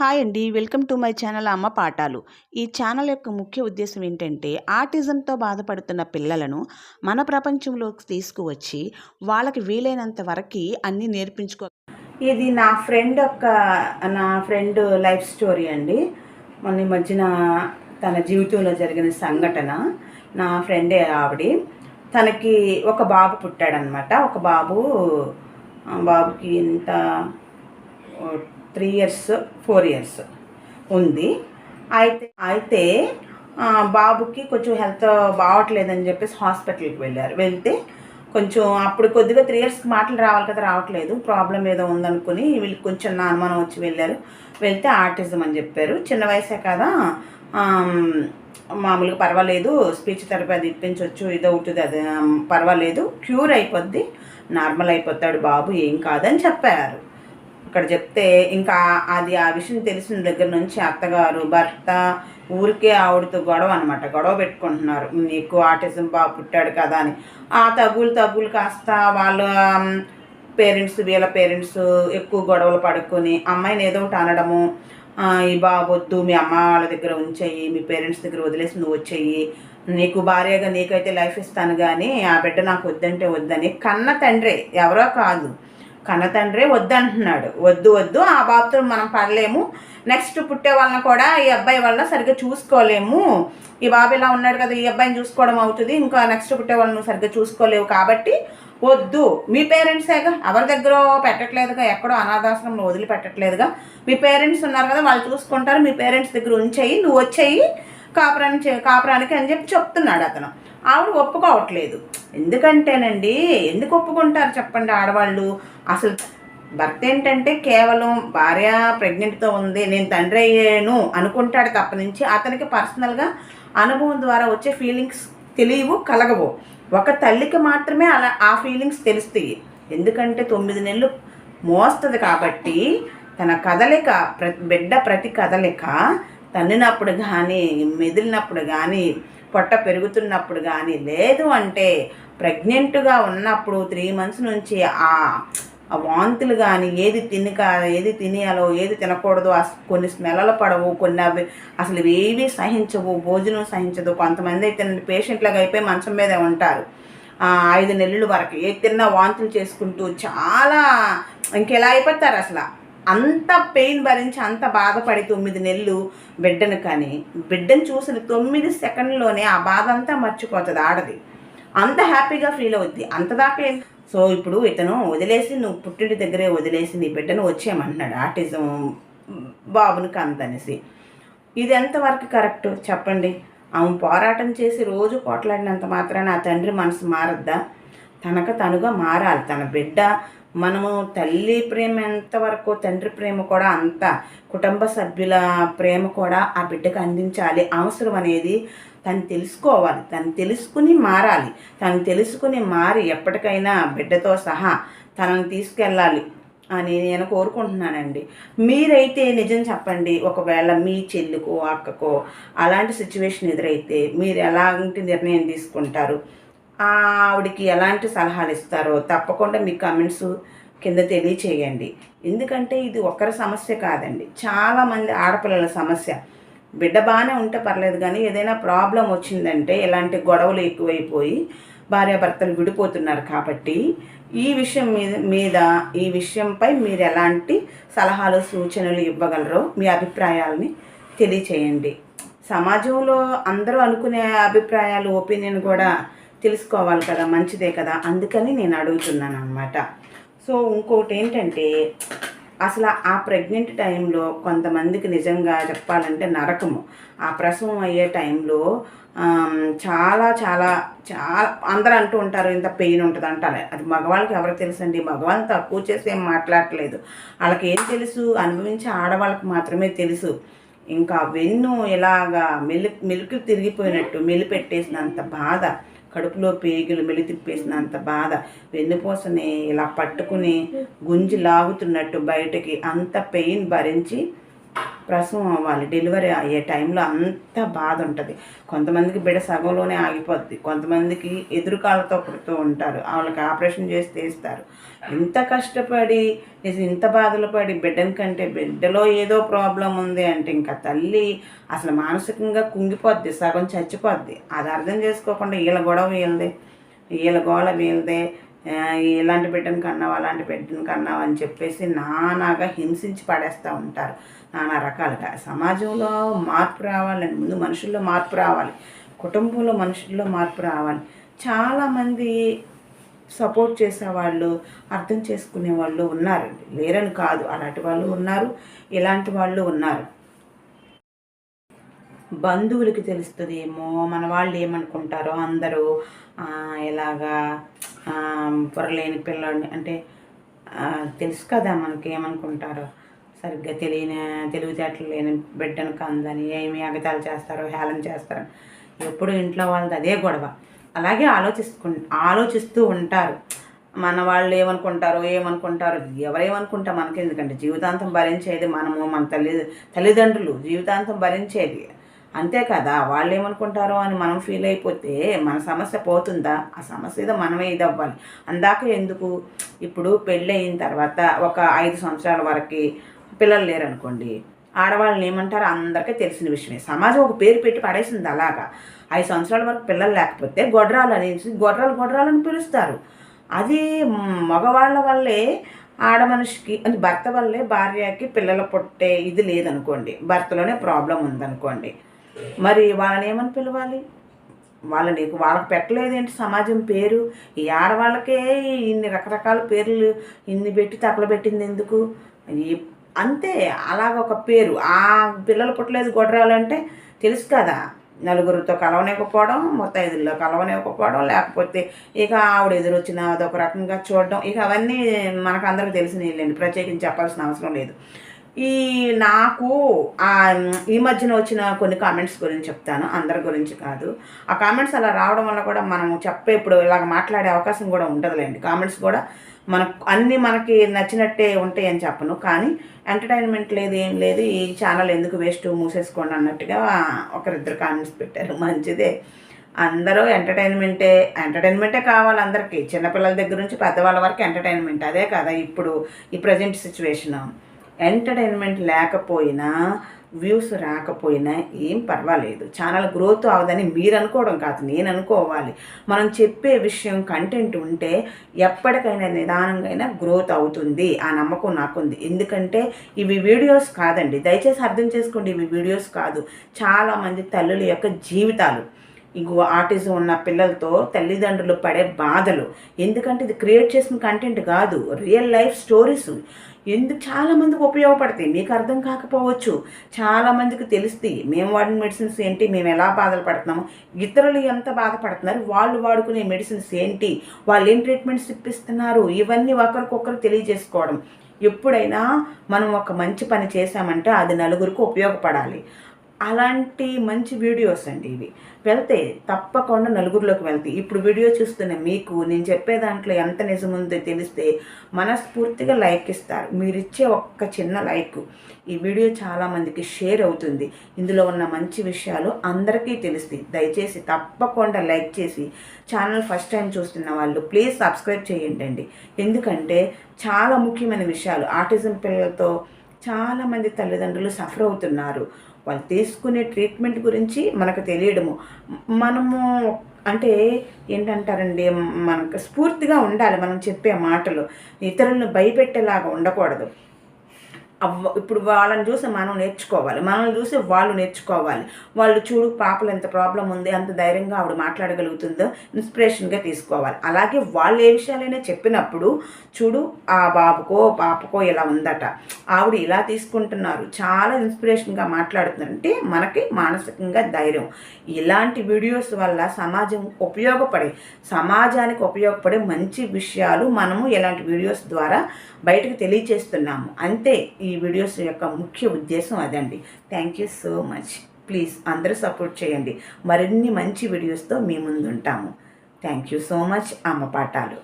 Hi అండి. Welcome to my channel అమ్మ పాఠాలు. ఈ ఛానల్ యొక్క ముఖ్య ఉద్దేశం ఏంటంటే ఆటిజంతో బాధపడుతున్న పిల్లలను మన ప్రపంచంలోకి తీసుకువచ్చి వాళ్ళకి వీలైనంత వరకు అన్నీ నేర్పించుకో ఇది నా ఫ్రెండ్ యొక్క నా ఫ్రెండ్ లైఫ్ స్టోరీ అండి. మొన్న మధ్యన తన జీవితంలో జరిగిన సంఘటన నా ఫ్రెండే ఆవిడ. తనకి ఒక బాబు పుట్టాడనమాట. ఒక బాబు బాబుకి ఇంత త్రీ ఇయర్స్ ఫోర్ ఇయర్స్ ఉంది. అయితే అయితే బాబుకి కొంచెం హెల్త్ బాగట్లేదని చెప్పేసి హాస్పిటల్కి వెళ్ళారు. వెళ్తే కొంచెం అప్పుడు కొద్దిగా త్రీ ఇయర్స్కి మాటలు రావాలి కదా రావట్లేదు. ప్రాబ్లం ఏదో ఉందనుకుని వీళ్ళకి కొంచెం నా అనుమానం వచ్చి వెళ్ళారు. వెళ్తే ఆర్టిజం అని చెప్పారు. చిన్న వయసే కదా మామూలుగా పర్వాలేదు. స్పీచ్ థెరపీ అది ఇప్పించవచ్చు ఇది అవుతుంది అది పర్వాలేదు. క్యూర్ అయిపోద్ది. నార్మల్ అయిపోతాడు బాబు ఏం కాదని చెప్పారు. ఇక్కడ చెప్తే ఇంకా అది ఆ విషయం తెలిసిన దగ్గర నుంచి అత్తగారు భర్త ఊరికే ఆవిడతో గొడవ అనమాట గొడవ పెట్టుకుంటున్నారు. ఎక్కువ ఆటిజం బాగా పుట్టాడు కదా అని. ఆ తగులు తగులు కాస్త వాళ్ళ పేరెంట్స్ వీళ్ళ పేరెంట్స్ ఎక్కువ గొడవలు పడుకొని అమ్మాయిని ఏదో ఒకటి అనడము. ఈ బాబొద్దు వద్దు మీ అమ్మ వాళ్ళ దగ్గర ఉంచేయి మీ పేరెంట్స్ దగ్గర వదిలేసి నువ్వు వచ్చేయి. నీకు భార్యగా నీకైతే లైఫ్ ఇస్తాను కానీ ఆ బిడ్డ నాకు వద్దంటే వద్దని కన్న తండ్రే ఎవరో కాదు. కన్నతండ్రే వద్దంటున్నాడు. వద్దు వద్దు ఆ బాబుతో మనం పడలేము. నెక్స్ట్ పుట్టే వాళ్ళని కూడా ఈ అబ్బాయి వల్ల సరిగ్గా చూసుకోలేము. ఈ బాబు ఇలా ఉన్నాడు కదా ఈ అబ్బాయిని చూసుకోవడం అవుతుంది. ఇంకా నెక్స్ట్ పుట్టే వాళ్ళని సరిగ్గా చూసుకోలేవు కాబట్టి వద్దు. మీ పేరెంట్సేగా? ఎవరి దగ్గర పెట్టట్లేదుగా ఎక్కడో అనాథాశ్రమంలో వదిలిపెట్టట్లేదుగా. మీ పేరెంట్స్ ఉన్నారు కదా వాళ్ళు చూసుకుంటారు. మీ పేరెంట్స్ దగ్గర ఉంచేయి నువ్వు వచ్చేయి కాపురానికి కాపురానికి అని చెప్పి చెప్తున్నాడు అతను. ఆవిడ ఒప్పుకోవట్లేదు. ఎందుకంటేనండి ఎందుకు ఒప్పుకుంటారు చెప్పండి ఆడవాళ్ళు? అసలు భర్త ఏంటంటే కేవలం భార్య ప్రెగ్నెంట్తో ఉంది నేను తండ్రి అయ్యాను అనుకుంటాడు తప్ప నుంచి అతనికి పర్సనల్గా అనుభవం ద్వారా వచ్చే ఫీలింగ్స్ తెలియవు కలగవు. ఒక తల్లికి మాత్రమే అలా ఆ ఫీలింగ్స్ తెలుస్తాయి. ఎందుకంటే తొమ్మిది నెలలు మోస్తుంది కాబట్టి తన కదలిక ప్రతి బిడ్డ ప్రతి కదలిక తన్నినప్పుడు కానీ మెదిలినప్పుడు కానీ పొట్ట పెరుగుతున్నప్పుడు కానీ లేదు అంటే ప్రెగ్నెంట్గా ఉన్నప్పుడు త్రీ మంత్స్ నుంచి ఆ వాంతులు కానీ ఏది తినక ఏది తినేయాలో ఏది తినకూడదు అస్- కొన్ని స్మెల్లలు పడవు కొన్ని అవి అసలు ఏవి సహించవు భోజనం సహించదు. కొంతమంది అయితే పేషెంట్లాగా అయిపోయి మంచం మీదే ఉంటారు. ఐదు నెలల వరకు ఏ తిన్నా వాంతులు చేసుకుంటూ చాలా ఇంకెలా అయిపోతారు అసలు? అంత పెయిన్ భరించి అంత బాధపడి తొమ్మిది నెలలు బిడ్డను కానీ బిడ్డను చూసిన తొమ్మిది సెకండ్లోనే ఆ బాధ అంతా మర్చిపోతుంది ఆడది. అంత హ్యాపీగా ఫీల్ అవుద్ది. అంత దాకా సో ఇప్పుడు ఇతను వదిలేసి నువ్వు పుట్టింటి దగ్గరే వదిలేసి నీ బిడ్డను వచ్చేయమంటున్నాడు ఆర్టిజం బాబుని కందనేసి ఇది ఎంతవరకు కరెక్ట్? చెప్పండి. ఆమె పోరాటం చేసి రోజు పోట్లాడినంత మాత్రాన ఆ తండ్రి మనసు మారద్దా? తనకు తనుగా మారాలి. తన బిడ్డ మనము తల్లి ప్రేమ ఎంతవరకు తండ్రి ప్రేమ కూడా అంత కుటుంబ సభ్యుల ప్రేమ కూడా ఆ బిడ్డకు అందించాలి. అవసరం అనేది తను తెలుసుకోవాలి. తను తెలుసుకుని మారాలి. తను తెలుసుకుని మారి ఎప్పటికైనా బిడ్డతో సహా తనని తీసుకెళ్ళాలి అని నేను కోరుకుంటున్నానండి. మీరైతే నిజం చెప్పండి. ఒకవేళ మీ చెల్లికో అక్కకో అలాంటి సిచ్యువేషన్ ఎదురైతే మీరు ఎలాంటి నిర్ణయం తీసుకుంటారు? ఆవిడకి ఎలాంటి సలహాలు ఇస్తారో తప్పకుండా మీ కమెంట్స్ కింద తెలియచేయండి. ఎందుకంటే ఇది ఒక్కరి సమస్య కాదండి. చాలామంది ఆడపిల్లల సమస్య. బిడ్డ బాగానే ఉంటే పర్లేదు కానీ ఏదైనా ప్రాబ్లం వచ్చిందంటే ఇలాంటి గొడవలు ఎక్కువైపోయి భార్యాభర్తలు విడిపోతున్నారు కాబట్టి ఈ విషయం మీద మీద ఈ విషయంపై మీరు ఎలాంటి సలహాలు సూచనలు ఇవ్వగలరో మీ అభిప్రాయాలని తెలియచేయండి. సమాజంలో అందరూ అనుకునే అభిప్రాయాలు ఒపీనియన్ కూడా తెలుసుకోవాలి కదా మంచిదే కదా అందుకని నేను అడుగుతున్నాను అనమాట సో ఇంకొకటి ఏంటంటే అసలు ఆ ప్రెగ్నెంట్ టైంలో కొంతమందికి నిజంగా చెప్పాలంటే నరకము. ఆ ప్రసవం అయ్యే టైంలో చాలా చాలా చాలా అందరూ అంటూ ఉంటారు ఇంత పెయిన్ ఉంటుంది అంటారు. అది మగవాళ్ళకి ఎవరు తెలుసండి? మగవాళ్ళని తక్కువ చేసి ఏం మాట్లాడట్లేదు. వాళ్ళకి ఏం తెలుసు? అనుభవించే ఆడవాళ్ళకి మాత్రమే తెలుసు. ఇంకా వెన్ను ఇలాగా మెలు మెలుకు తిరిగిపోయినట్టు మెలు పెట్టేసినంత బాధ. కడుపులో పేగులు మెలి తిప్పేసినంత బాధ. వెన్నుపూసని ఇలా పట్టుకుని గుంజి లాగుతున్నట్టు బయటకి అంత పెయిన్ భరించి ప్రసవం అవ్వాలి. డెలివరీ అయ్యే టైంలో అంత బాధ ఉంటుంది. కొంతమందికి బిడ్డ సగంలోనే ఆగిపోద్ది. కొంతమందికి ఎదురుకాలతో పుడుతూ ఉంటారు. వాళ్ళకి ఆపరేషన్ చేసి తీస్తారు. ఇంత కష్టపడి ఇంత బాధలు పడి బిడ్డని కంటే బిడ్డలో ఏదో ప్రాబ్లం ఉంది అంటే ఇంకా తల్లి అసలు మానసికంగా కుంగిపోద్ది సగం చచ్చిపోద్ది. అది అర్థం చేసుకోకుండా వీళ్ళ గొడవ వీళ్ళదే. వీళ్ళ గోళ వీళ్ళదే. ఇలాంటి బిడ్డను కన్నావు అలాంటి బిడ్డను కన్నావు అని చెప్పేసి నానాగా హింసించి పడేస్తూ ఉంటారు. నానా రకాలుగా. సమాజంలో మార్పు రావాలని ముందు మనుషుల్లో మార్పు రావాలి కుటుంబంలో మనుషుల్లో మార్పు రావాలి. చాలామంది సపోర్ట్ చేసేవాళ్ళు అర్థం చేసుకునే వాళ్ళు ఉన్నారండి. లేరని కాదు అలాంటి వాళ్ళు ఉన్నారు ఇలాంటి వాళ్ళు ఉన్నారు. బంధువులకి తెలుస్తుంది ఏమో మన వాళ్ళు ఏమనుకుంటారో అందరూ ఇలాగా పొరలేని పిల్లని అంటే తెలుసు కదా మనకి ఏమనుకుంటారో. సరిగ్గా తెలియని తెలివితేటలు లేని బిడ్డను కందని ఏమి అగతాలు చేస్తారో హేళన చేస్తారో ఎప్పుడు ఇంట్లో వాళ్ళది అదే గొడవ. అలాగే ఆలోచిస్తు ఆలోచిస్తూ ఉంటారు. మన వాళ్ళు ఏమనుకుంటారో ఏమనుకుంటారో ఎవరేమనుకుంటా మనకి ఎందుకంటే జీవితాంతం భరించేది మనము మన తల్లి తల్లిదండ్రులు. జీవితాంతం భరించేది. అంతే కదా వాళ్ళు ఏమనుకుంటారో అని మనం ఫీల్ అయిపోతే మన సమస్య పోతుందా? ఆ సమస్య ఏదో మనమే ఇది అవ్వాలి అందాక ఎందుకు? ఇప్పుడు పెళ్ళి అయిన తర్వాత ఒక ఐదు సంవత్సరాల వరకు పిల్లలు లేరనుకోండి ఆడవాళ్ళని ఏమంటారు అందరికీ తెలిసిన విషయమే. సమాజం ఒక పేరు పెట్టి పడేసింది అలాగా. ఐదు సంవత్సరాల వరకు పిల్లలు లేకపోతే గొడ్రాలు అనేసి గొడ్రాలు గొడ్రాలని పిలుస్తారు. అది మగవాళ్ళ వల్లే ఆడ మనిషికి అంటే భర్త వల్లే భార్యకి పిల్లలు పుట్టే ఇది లేదనుకోండి భర్తలోనే ప్రాబ్లం ఉందనుకోండి. మరి వాళ్ళని ఏమని పిలవాలి వాళ్ళని వాళ్ళకి పెట్టలేదేంటి సమాజం పేరు? ఈ ఆడవాళ్ళకే ఇన్ని రకరకాల పేర్లు ఇన్ని పెట్టి తగలబెట్టింది ఎందుకు? అంతే అలాగ ఒక పేరు. ఆ పిల్లలు పుట్టలేదు గొడ్రాలంటే తెలుసు కదా నలుగురితో కలవనివ్వకపోవడం ముత్తైదుల్లో కలవనివ్వకపోవడం లేకపోతే ఇక ఆవిడ ఎదురొచ్చిన అదొక రకంగా చూడడం ఇక అవన్నీ మనకు అందరికి తెలిసినవి లేండి ప్రత్యేకించి చెప్పాల్సిన అవసరం లేదు. ఈ నాకు ఈ మధ్యన వచ్చిన కొన్ని కామెంట్స్ గురించి చెప్తాను అందరి గురించి కాదు. ఆ కామెంట్స్ అలా రావడం వల్ల కూడా మనం చెప్పే ఇప్పుడు ఇలాగ మాట్లాడే అవకాశం కూడా ఉండదులేండి. కామెంట్స్ కూడా మన అన్నీ మనకి నచ్చినట్టే ఉంటాయి అని చెప్పను. కానీ ఎంటర్టైన్మెంట్ లేదు ఏం లేదు ఈ ఛానల్ ఎందుకు వేస్ట్ మూసేసుకోండి అన్నట్టుగా ఒకరిద్దరు కామెంట్స్ పెట్టారు. మంచిదే. అందరూ ఎంటర్టైన్మెంటే ఎంటర్టైన్మెంటే కావాలి అందరికీ. చిన్నపిల్లల దగ్గర నుంచి పెద్దవాళ్ళ వరకు ఎంటర్టైన్మెంట్ అదే కదా ఇప్పుడు ఈ ప్రజెంట్ సిచ్యువేషను ఎంటర్టైన్మెంట్ లేకపోయినా వ్యూస్ రాకపోయినా ఏం పర్వాలేదు. ఛానల్ గ్రోత్ అవదని మీరు అనుకోవడం కాదు నేను అనుకోవాలి మనం చెప్పే విషయం కంటెంట్ ఉంటే ఎప్పటికైనా నిదానంగా గ్రోత్ అవుతుంది ఆ నమ్మకం నాకుంది. ఎందుకంటే ఇవి వీడియోస్ కాదండి. దయచేసి అర్థం చేసుకోండి ఇవి వీడియోస్ కాదు. చాలామంది తల్లుల యొక్క జీవితాలు. ఇంకో ఆర్టిజం ఉన్న పిల్లలతో తల్లిదండ్రులు పడే బాధలు. ఎందుకంటే ఇది క్రియేట్ చేసిన కంటెంట్ కాదు రియల్ లైఫ్ స్టోరీస్ ఎందుకు చాలామందికి ఉపయోగపడతాయి. మీకు అర్థం కాకపోవచ్చు. చాలామందికి తెలుస్తాయి. మేము వాడిన మెడిసిన్స్ ఏంటి? మేము ఎలా బాధలు పడుతున్నాము? ఇతరులు ఎంత బాధపడుతున్నారు? వాళ్ళు వాడుకునే మెడిసిన్స్ ఏంటి? వాళ్ళు ఏం ట్రీట్మెంట్స్ ఇప్పిస్తున్నారు? ఇవన్నీ ఒకరికొకరు తెలియజేసుకోవడం. ఎప్పుడైనా మనం ఒక మంచి పని చేశామంటే అది నలుగురికి ఉపయోగపడాలి. అలాంటి మంచి వీడియోస్ అండి ఇవి. వెళ్తే తప్పకుండా నలుగురిలోకి వెళ్తాయి. ఇప్పుడు వీడియో చూస్తున్న మీకు నేను చెప్పే దాంట్లో ఎంత నిజముందో తెలిస్తే మనస్ఫూర్తిగా లైక్ ఇస్తారు. మీరు ఇచ్చే ఒక్క చిన్న లైక్ ఈ వీడియో చాలామందికి షేర్ అవుతుంది. ఇందులో ఉన్న మంచి విషయాలు అందరికీ తెలుస్తాయి. దయచేసి తప్పకుండా లైక్ చేసి ఛానల్ ఫస్ట్ టైం చూస్తున్న వాళ్ళు ప్లీజ్ సబ్స్క్రైబ్ చేయండి ఎందుకంటే చాలా ముఖ్యమైన విషయాలు ఆర్టిజం పిల్లలతో చాలామంది తల్లిదండ్రులు సఫర్ అవుతున్నారు. వాళ్ళు తీసుకునే ట్రీట్మెంట్ గురించి మనకు తెలియడము. మనము అంటే ఏంటంటారండి మనకు స్ఫూర్తిగా ఉండాలి మనం చెప్పే మాటలు. ఇతరులను భయపెట్టేలాగా ఉండకూడదు. ఇప్పుడు వాళ్ళని చూసి మనం నేర్చుకోవాలి. మనల్ని చూసి వాళ్ళు నేర్చుకోవాలి. వాళ్ళు చూడు పాపలు ఎంత ప్రాబ్లం ఉంది అంత ధైర్యంగా ఆవిడ మాట్లాడగలుగుతుందో ఇన్స్పిరేషన్గా తీసుకోవాలి. అలాగే వాళ్ళు ఏ విషయాలైనా చెప్పినప్పుడు చూడు ఆ బాబుకో పాపకో ఇలా ఉందట. ఆవిడ ఇలా తీసుకుంటున్నారు. చాలా ఇన్స్పిరేషన్గా మాట్లాడుతుందంటే మనకి మానసికంగా ధైర్యం. ఇలాంటి వీడియోస్ వల్ల సమాజం ఉపయోగపడే సమాజానికి ఉపయోగపడే మంచి విషయాలు మనము ఇలాంటి వీడియోస్ ద్వారా బయటకు తెలియచేస్తున్నాము. అంతే. ఈ ఈ వీడియోస్ యొక్క ముఖ్య ఉద్దేశం అదండి. Thank you so much please అందరూ సపోర్ట్ చేయండి. మరిన్ని మంచి వీడియోస్తో మీ ముందు ఉంటాము థ్యాంక్ యూ సో మచ్ అమ్మ పాఠాలు.